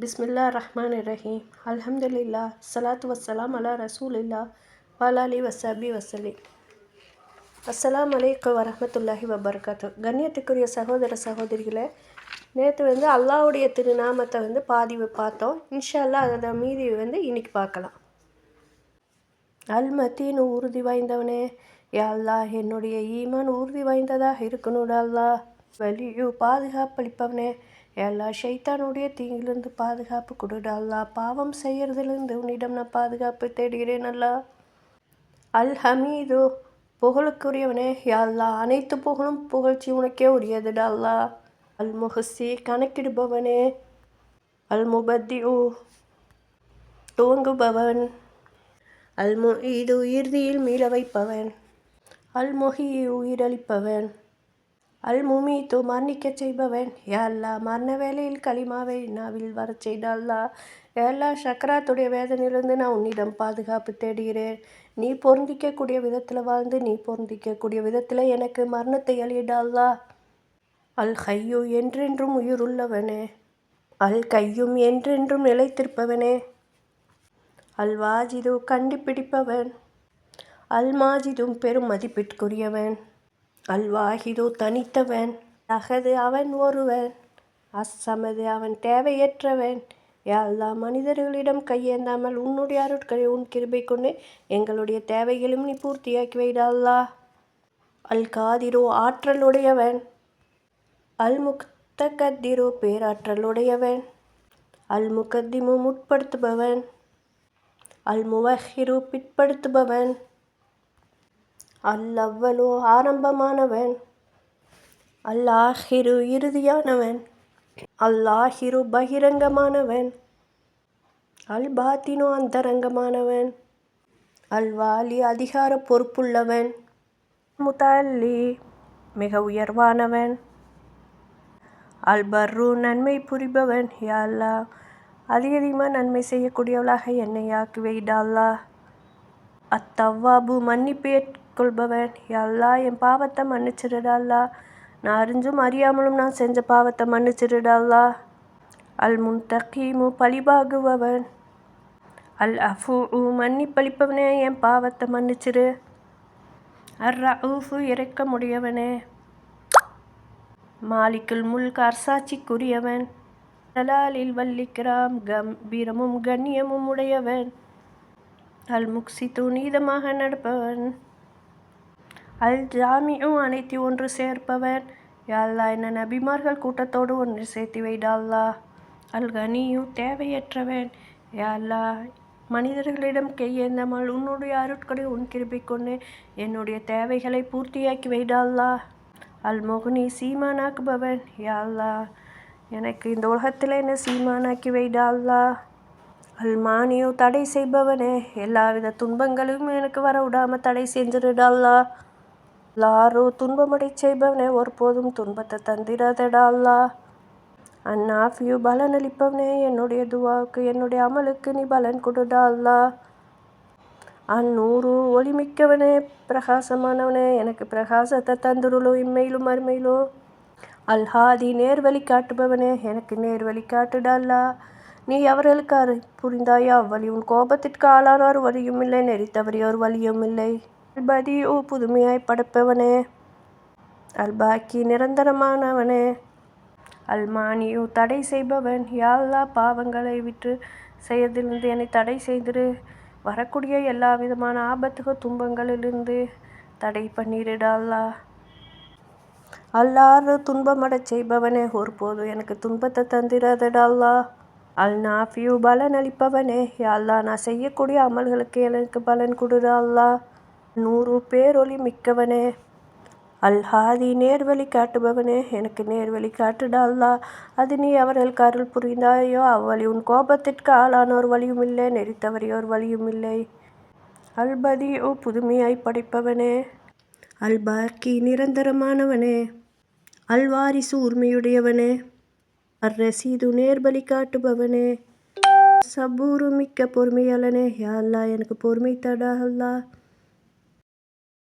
பிஸ்மில்லா ரஹ்மான் ரஹீம் அல்ஹம்துலில்லா சலாத்து வசலாம் அலா ரசூலில்லா வாலாலி வசாபி வசலி அஸ்ஸலாம் அலைக்கும் வரமத்துல்லாஹி வபர்காத்து கண்ணியத்துக்குரிய சகோதர சகோதரிகளை நேற்று வந்து அல்லாவுடைய திருநாமத்தை வந்து பாதி பார்த்தோம். இன்ஷால்லா அதை மீதி வந்து இன்னைக்கு பார்க்கலாம். அல்மத்தீன் உறுதி வாய்ந்தவனே யா அல்லாஹ் என்னுடைய ஈமான் உறுதி வாய்ந்ததாக இருக்கணும்டா அல்லாஹ். வலியு பாதுகாப்பளிப்பவனே எல்லா ஷைத்தானுடைய தீங்கிலிருந்து பாதுகாப்பு கொடுடா அல்லா பாவம் செய்கிறதுலேருந்து உன்னிடம் நான் பாதுகாப்பு தேடுகிறேன் அல்லா. அல் ஹமீது புகழுக்குரியவனே யாழ்லா அனைத்து புகழும் புகழ்ச்சி உனக்கே உரியதுடா அல்லா. அல் முஹசி கணக்கிடுபவனே. அல் முபத்தியூ துவங்குபவன். அல் மு இது இறுதியில் மீள வைப்பவன். அல் மொஹி உயிரளிப்பவன். அல் முமீத்து மரணிக்கச் செய்பவன். யாழ்லா மரண வேலையில் களிமாவை நாவில் வரச் செய்தால்லா எல்லா சக்கராத்துடைய வேதனையிலிருந்து நான் உன்னிடம் பாதுகாப்பு தேடுகிறேன். நீ பொருந்திக்கக்கூடிய விதத்தில் வாழ்ந்து நீ பொருந்திக்கக்கூடிய விதத்தில் எனக்கு மரணத்தை அழியிடால்லா அல் கையு என்றென்றும் உயிருள்ளவனே. அல் கையும் என்றென்றும் நிலைத்திருப்பவனே. அல் வாஜிது கண்டுபிடிப்பவன். அல் மாஜிதும் பெரும் மதிப்பிற்குரியவன். அல்வாஹிதோ தனித்தவன் அகது அவன் ஒருவன் அசமது அவன் தேவையற்றவன். எல்லா மனிதர்களிடம் கையேந்தாமல் உன்னுடைய அருட்களை உன் கிருபை கொண்டு எங்களுடைய தேவைகளும் நீ பூர்த்தியாக்கி வைடல்லா அல் காதிரோ ஆற்றலுடையவன் அல் முக்த கத்திரோ பேராற்றலுடையவன் அல் முகத்திமு முற்படுத்துபவன் அல் முவஹிரு பிற்படுத்துபவன். அல்லவ்வலோ ஆரம்பமானவன். அல்லாஹிரு இறுதியானவன். அல்லாஹிரு பகிரங்கமானவன். அல் பாத்தினோ அந்தரங்கமானவன். அல்வாலி அதிகார பொறுப்புள்ளவன். முதல்லி மிக உயர்வானவன். அல்பர்ரு நன்மை புரிபவன். யாழ்லா அதிக அதிகமாக நன்மை செய்யக்கூடியவளாக என்னை ஆக்கி வைடால்லா அத்தவ்வாபு மன்னிப்பேற் கொள்பவன் எல்லா என் பாவத்தை மன்னிச்சிடுடால்லா நான் அறிஞ்சும் அறியாமலும் நான் செஞ்ச பாவத்தை மன்னிச்சிருடால்லா அல் முன்தகீமு பழிபாகுபவன் அல் அஃபு மன்னிப்பளிப்பவனே என் பாவத்தை மன்னிச்சிரு அர் ரஃபு இறக்க முடியவனே மாலிக்குல் முல்க் அரசாட்சிக்குரியவன். தலாலில் வல்லிக்கிறாம் கம்பீரமும் கண்ணியமும் உடையவன். அல் முக்சித்து நீதமாக நடப்பவன். அல் ஜாமியும் அனைத்து ஒன்று சேர்ப்பவன். யாழ்லா என்ன நபிமார்கள் கூட்டத்தோடு ஒன்று சேர்த்து வைடால்லா. அல் கனியும் தேவையற்றவன். யாழ்லா மனிதர்களிடம் கையேந்தாமல் உன்னுடைய அருட்களை உன் கிருபை கொண்டு என்னுடைய தேவைகளை பூர்த்தியாக்கி வைடால்லா. அல் மோகினி சீமானாக்குபவன். யாழ்லா எனக்கு இந்த உலகத்தில் என்ன சீமானாக்கி வைடால்லா. அல் மானியோ தடை செய்பவனே. எல்லாவித துன்பங்களும் எனக்கு வர விடாமல் தடை செஞ்சிருடால்லா லாரோ துன்பமடை செய்பவனே ஒருபோதும் துன்பத்தை தந்திராதடா அல்லா. அந்நாஃபியு பலன் அளிப்பவனே என்னுடைய துவாவுக்கு என்னுடைய அமலுக்கு நீ பலன் கொடுடா அல்லா. அந்நூறு ஒளிமிக்கவனே பிரகாசமானவனே எனக்கு பிரகாசத்தை தந்துருளோ இம்மையிலும் அருமையிலோ. அல்ஹாதி நேர்வழி காட்டுபவனே எனக்கு நேர்வழி காட்டுடல்லா நீ அவர்களுக்கு அறி புரிந்தாயா அவ்வழி உன் கோபத்திற்கு ஆளானோர் வழியும் இல்லை நெறித்தவறியோர் வழியும் இல்லை. அல்பதி ஓ புதுமையாய் படைப்பவனே. அல்பாக்கி நிரந்தரமானவனே. அல்மானியோ தடை செய்பவன். யாழ்லா பாவங்களை விற்று செய்யதிலிருந்து என்னை தடை செய்திரு. வரக்கூடிய எல்லா விதமான ஆபத்துக துன்பங்களிலிருந்து தடை பண்ணிடுடால்லா அல்லாறு துன்பமடச் செய்பவனே. ஒருபோதும் எனக்கு துன்பத்தை தந்திராதடால்லா அல் நாஃபியூ பலன் அளிப்பவனே யாழ்லா நான் செய்யக்கூடிய அமல்களுக்கு எனக்கு பலன் கொடுடால்லா நூறு பேரொளி மிக்கவனே. அல்ஹாதி நேர்வழி காட்டுபவனே. எனக்கு நேர்வழி காட்டுடா அல்லா அது நீ அவர்களுக்கு அருள் புரிந்தாயோ? அவ்வழி உன் கோபத்திற்கு ஆளானோர் வழியும் இல்லை நெறித்தவறியோர் வழியும் இல்லை அல்பதி ஓ புதுமையாய் படைப்பவனே. அல்பாக்கி நிரந்தரமானவனே. அல்வாரிசு உரிமையுடையவனே. அர்ரசீது நேர்பலி காட்டுபவனே. சபூரு மிக்க பொறுமையாளனே. யா அல்லா எனக்கு பொறுமை தடா அல்லா